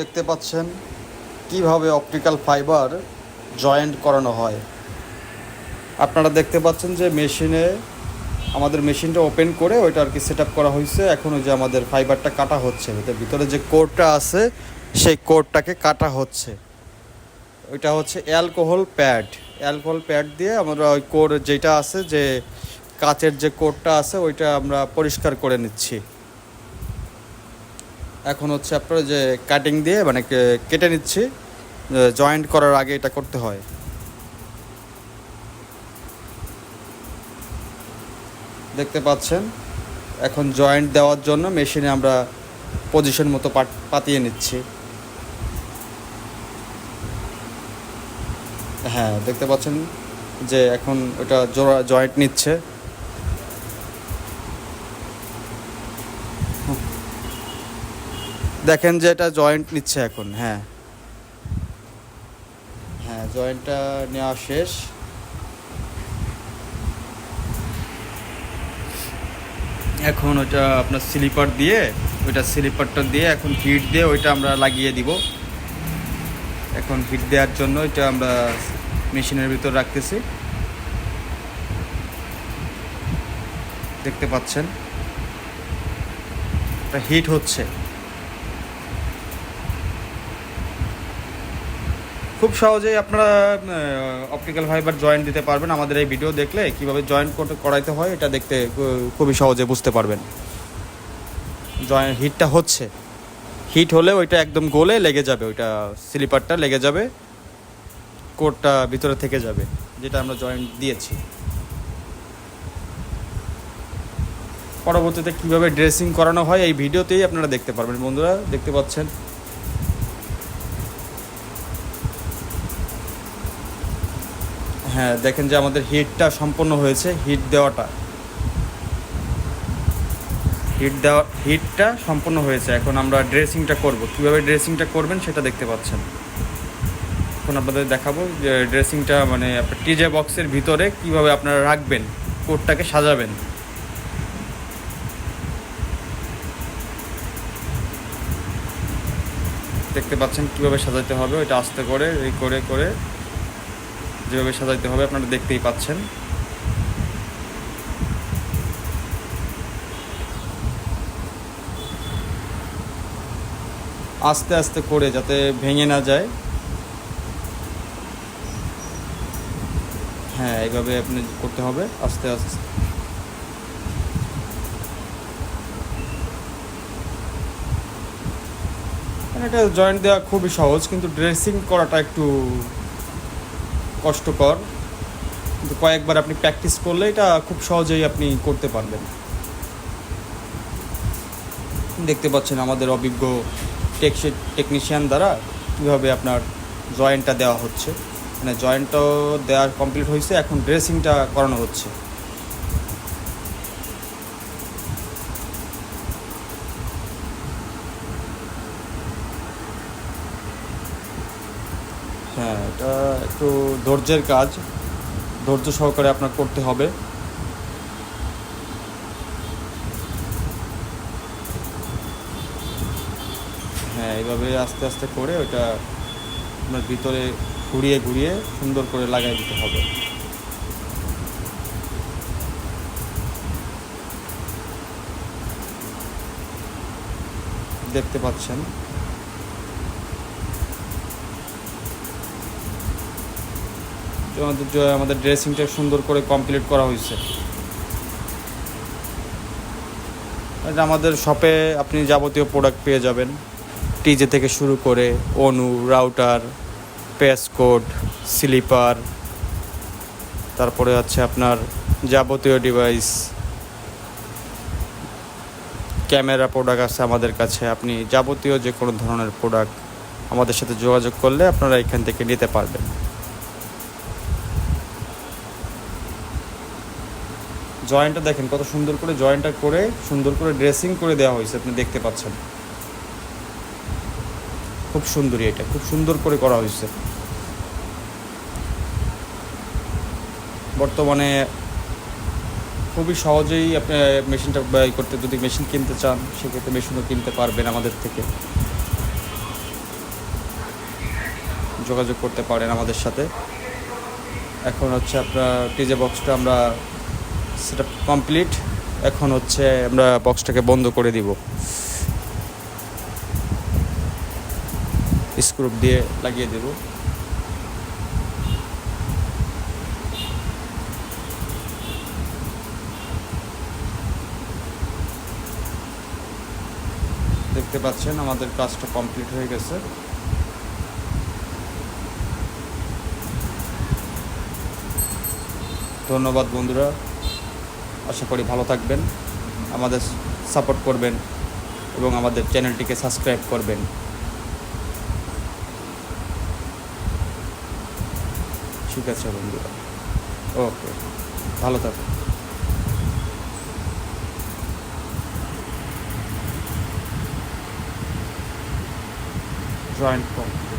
দেখতে পাচ্ছেন কীভাবে অপটিক্যাল ফাইবার জয়েন্ট করানো হয়। আপনারা দেখতে পাচ্ছেন যে মেশিনে, আমাদের মেশিনটা ওপেন করে ওইটা আর কি সেট করা হয়েছে। এখন যে আমাদের ফাইবারটা কাটা হচ্ছে। ভিতরে যে কোডটা আছে, সেই কোডটাকে কাটা হচ্ছে। ওইটা হচ্ছে অ্যালকোহল প্যাড। অ্যালকোহল প্যাড দিয়ে আমরা ওই কোড যেটা আছে, যে কাচের যে কোডটা আছে, ওইটা আমরা পরিষ্কার করে নিচ্ছি। এখন হচ্ছে আপনার যে কাটিং দিয়ে মানে কেটে নিচ্ছি জয়েন্ট করার আগে এটা করতে হয়। দেখতে পাচ্ছেন? এখন জয়েন্ট দেওয়ার জন্য মেশিনে আমরা পজিশন মতো পাতিয়ে নিচ্ছি। হ্যাঁ দেখতে পাচ্ছেন যে এখন ওটা জোড়া জয়েন্ট নিচ্ছে। দেখেন যে এটা জয়েন্ট নিচ্ছে এখন হ্যাঁ। হ্যাঁ জয়েন্টটা নেওয়া শেষ। এখন ওটা আপনার স্লিপার দিয়ে, ওইটা স্লিপারটা দিয়ে এখন হিট দিয়ে ওইটা আমরা লাগিয়ে দিব। এখন হিট দেওয়ার জন্য এটা আমরা মেশিনের ভিতর রাখতেছি। দেখতে পাচ্ছেন? এটা হিট হচ্ছে। খুব সহজেই আপনারা অপটিক্যাল ফাইবার জয়েন্ট দিতে পারবেন আমাদের এই ভিডিও দেখলে, কীভাবে জয়েন্ট করাইতে হয় এটা দেখতে খুবই সহজে বুঝতে পারবেন। জয়েন্ট হিটটা হচ্ছে। হিট হলে ওইটা একদম গোলে লেগে যাবে, ওইটা স্লিপারটা লেগে যাবে কোডটা ভিতরে থেকে যাবে, যেটা আমরা জয়েন্ট দিয়েছি। পরবর্তীতে কীভাবে ড্রেসিং করানো হয় এই ভিডিওতেই আপনারা দেখতে পারবেন। বন্ধুরা, দেখতে পাচ্ছেন? হ্যাঁ দেখেন যে আমাদের হিটটা সম্পন্ন হয়েছে হিট দেওয়াটা। হিট দেওয়া হিটটা সম্পন্ন হয়েছে। এখন আমরা ড্রেসিংটা করব। কীভাবে ড্রেসিংটা করবেন সেটা দেখতে পাচ্ছেন। এখন আপনাদের দেখাবো যে ড্রেসিংটা মানে আপনার টিজে বক্সের ভিতরে কীভাবে আপনারা রাখবেন, কোটটাকে সাজাবেন। দেখতে পাচ্ছেন কীভাবে সাজাতে হবে ওইটা আস্তে করে, এই করে করে। যেভাবে সাজাইতে হবে আপনারা দেখতেই পাচ্ছেন। আস্তে আস্তে করে যাতে ভেঙে না যায়। হ্যাঁ এইভাবে আপনি করতে হবে, আস্তে আস্তে। এটা জয়েন্ট দেওয়া খুবই সহজ, কিন্তু ড্রেসিং করাটা একটু কষ্টকর। কিন্তু কয়েকবার আপনি প্র্যাকটিস করলে এটা খুব সহজেই আপনি করতে পারবেন। দেখতে পাচ্ছেন আমাদের অভিজ্ঞ টেকনিশিয়ান দ্বারা কীভাবে আপনার জয়েন্টটা দেওয়া হচ্ছে। মানে জয়েন্টটাও দেওয়ার কমপ্লিট হয়েছে, এখন ড্রেসিংটা করানো হচ্ছে হ্যাঁ এটা একটু ধৈর্যের কাজ, ধৈর্য সহকারে আপনার করতে হবে। হ্যাঁ এইভাবে আস্তে আস্তে করে ওটা আপনার ভিতরে ঘুরিয়ে ঘুরিয়ে সুন্দর করে লাগাই দিতে হবে। দেখতে পাচ্ছেন। আমাদের আমাদের ড্রেসিংটা সুন্দর করে কমপ্লিট করা হয়েছে। আমাদের শপে আপনি যাবতীয় প্রোডাক্ট পেয়ে যাবেন। টিজে থেকে শুরু করে অনু রাউটার পেসকোড স্লিপার তারপরে হচ্ছে আপনার যাবতীয় ডিভাইস ক্যামেরা প্রোডাক্ট আছে আমাদের কাছে, আপনি যাবতীয় যে কোনো ধরনের প্রোডাক্ট আমাদের সাথে যোগাযোগ করলে আপনারা এখান থেকে নিতে পারবেন। জয়েন্টটা দেখেন কত সুন্দর করে জয়েন্টটা করে, সুন্দর করে ড্রেসিং করে দেওয়া হয়েছে, আপনি দেখতে পাচ্ছেন। খুব সুন্দরই এটা, খুব সুন্দর করে করা হয়েছে। বর্তমানে খুবই সহজেই আপনি মেশিনটা ব্যয় করতে, যদি মেশিন কিনতে চান, সেক্ষেত্রে মেশিনও কিনতে পারবেন আমাদের থেকে। যোগাযোগ করতে পারেন আমাদের সাথে। এখন হচ্ছে আপনার টিজে বক্সটা আমরা সেটা কমপ্লিট এখন হচ্ছে আমরা বক্সটাকে বন্ধ করে দিব। স্ক্রুপ দিয়ে লাগিয়ে দেব। দেখতে পাচ্ছেন আমাদের কাজটা কমপ্লিট হয়ে গেছে। ধন্যবাদ বন্ধুরা। আশা করি ভালো থাকবেন, আমাদের সাপোর্ট করবেন এবং আমাদের চ্যানেলটিকে সাবস্ক্রাইব করবেন। ঠিক আছে বন্ধুরা। ওকে, ভালো থাকুন জয়েন্ট করুন